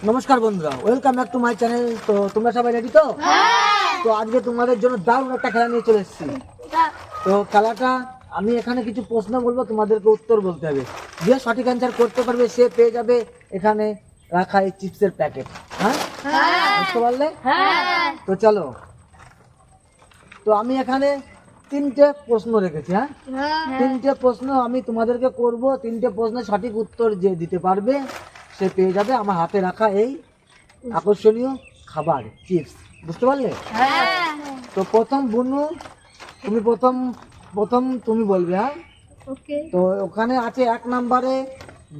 নমস্কার বন্ধুরা welcome back to my channel তো তোমরা সবাই রেডি তো? তো আজকে তোমাদের জন্য দারুণ একটা খেলা নিয়ে চলে এসেছি। তো খেলাটা আমি এখানে কিছু প্রশ্ন বলব তোমাদেরকে উত্তর বলতে হবে। যে সঠিক অ্যান্সার করতে পারবে সে পেয়ে যাবে এখানে রাখা এই চিপসের প্যাকেট। হ্যাঁ? বুঝতে পারলে? তো চলো। তো আমি এখানে তিনটে প্রশ্ন রেখেছি হ্যাঁ। তিনটে প্রশ্ন আমি তোমাদেরকে করব তিনটে প্রশ্নের সঠিক উত্তর যে দিতে পারবে সে পেয়ে যাবে আমার হাতে রাখা এই আকর্ষণীয় খাবার চিপস বুঝতে পারলে? তো প্রথম বুনু তুমি প্রথম প্রথম তুমি বলবে হ্যাঁ? তো ওখানে আছে এক নম্বরে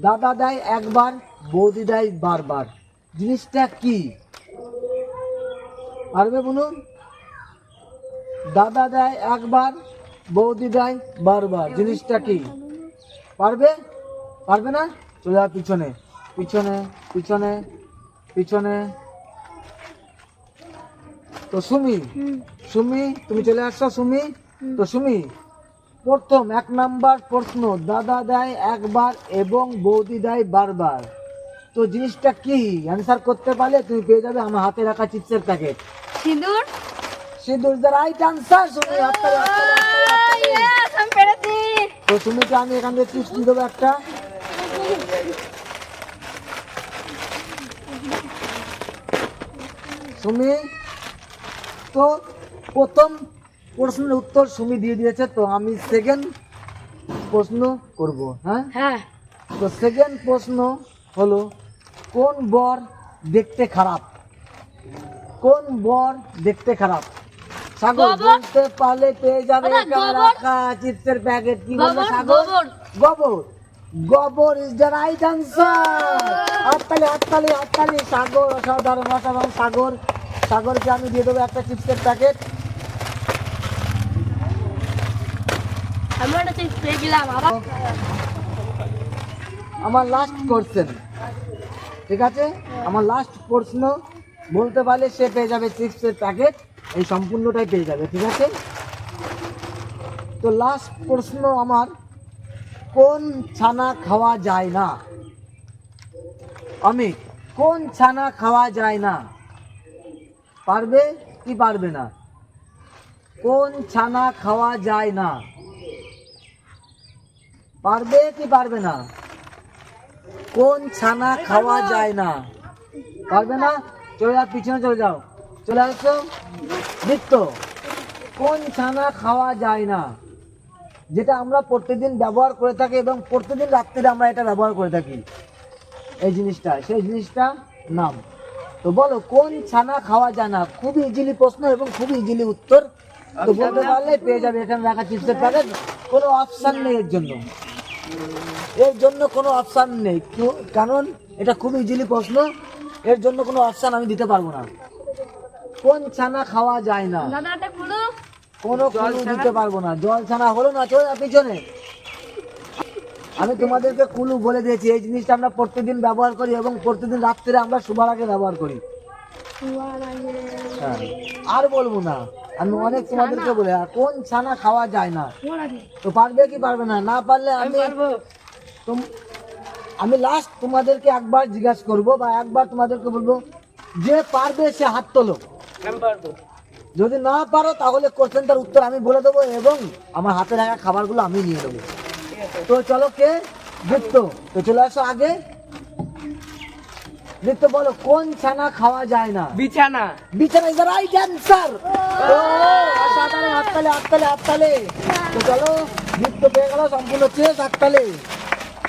দাদা দেয় একবার বৌদি দেয় বারবার। জিনিসটা কি? পারবে বুনু? দাদা দেয় একবার বৌদি দেয় বারবার। জিনিসটা কি? পারবে? পারবে না? চলে যাও পিছনে। পিছনে পিছনে পিছনে। তো সুমি সুমি তুমি চলে আসছো সুমি? তো সুমি প্রথম এক নাম্বার প্রশ্ন দাদা দেয় একবার এবং বৌদি দেয় বারবার। তো জিনিসটা কি? অ্যান্সার করতে পারলে তুমি পেয়ে যাবে আমার হাতে রাখা চিপসের প্যাকেট। সিঁদুর? সিঁদুর দ্য রাইট আনসার সুমি পেরেছি। তো সুমিকে আমি এখান থেকে চিপস দিয়ে দেবো একটা। সুমি তো প্রথম প্রশ্নের উত্তর সুমি দিয়ে দিয়েছে তো আমি সেকেন্ড প্রশ্ন করব হ্যাঁ? হ্যাঁ। তো সেকেন্ড প্রশ্ন হলো কোন বর দেখতে খারাপ? কোন বর দেখতে খারাপ? সাগর বলতে পারলে পেয়ে যাবে গোবর। রাখা চিপসের প্যাকেট কি বলবে সাগর? গোবর। গোবর ইজ দ্য রাইট আনসার হাততালি হাততালি হাততালি। সাগর অসাধারণ অসাধারণ সাগর। সাগরকে আমি দিয়ে দেবো একটা চিপসের প্যাকেট। আমার লাস্ট কোশ্চেন ঠিক আছে? আমার লাস্ট প্রশ্ন। বলতে পারলে সে পেয়ে যাবে চিপসের প্যাকেট। এই সম্পূর্ণটাই পেয়ে যাবে ঠিক আছে? তো লাস্ট প্রশ্ন আমার। কোন ছানা খাওয়া যায় না? আমি কোন ছানা খাওয়া যায় না? পারবে কি পারবে না? কোন ছানা খাওয়া যায় না? পারবে কি পারবে না? কোন ছানা খাওয়া যায় না? পারবে না? চলে যাও, পিছনে চলে যাও। চলে আসো। নিত্য, কোন ছানা খাওয়া যায় না? যেটা আমরা প্রত্যেকদিন ব্যবহার করে থাকি এবং প্রত্যেকদিন রাত্রিরে আমরা এটা ব্যবহার করে থাকি। এই জিনিসটা সেই জিনিসটা নাম। তো বলো কোন ছানা খাওয়া যায় না? খুবই ইজিলি প্রশ্ন এবং খুবই ইজিলি উত্তর। তো বলতে পারলে পেয়ে যাবে এখানে রাখা চিপসের প্যাকেট কোনো অপশান নেই এর জন্য। এর জন্য কোনো অপশান নেই। কারণ এটা খুব ইজিলি প্রশ্ন। এর জন্য কোনো অপশান আমি দিতে পারব না। কোন ছানা খাওয়া যায় না? কোনো ক্লু দিতে পারব না। জল ছানা হলো না চলে পিছনে। আমি তোমাদেরকে কুলু বলে দিয়েছি এই জিনিসটা আমরা প্রত্যেকদিন ব্যবহার করি এবং প্রত্যেকদিন রাত্রে আমরা শুবার আগে ব্যবহার করি। হ্যাঁ আর বলব না। আমি অনেক তোমাদেরকে বলে কোন ছানা খাওয়া যায় না। তো পারবে কি পারবে না? না পারলে আমি আমি লাস্ট তোমাদেরকে একবার জিজ্ঞাসা করব বা একবার তোমাদেরকে বলব যে পারবে সে হাত তোলো। যদি না পারো তাহলে কোশ্চেনটার উত্তর আমি বলে দেবো এবং আমার হাতে রাখা খাবারগুলো আমি নিয়ে নেব। তো চলো কে? নৃত্য। তো চলে আসো আগে। নৃত্য বলো কোন ছানা খাওয়া যায় না? বিছানা। বিছানা ইজ রাইট অ্যান্সার অসাধারণ হাততালে হাততালে হাততালে। তো চলো নৃত্য পেয়ে গেল সম্পূর্ণ চেস হাততালে।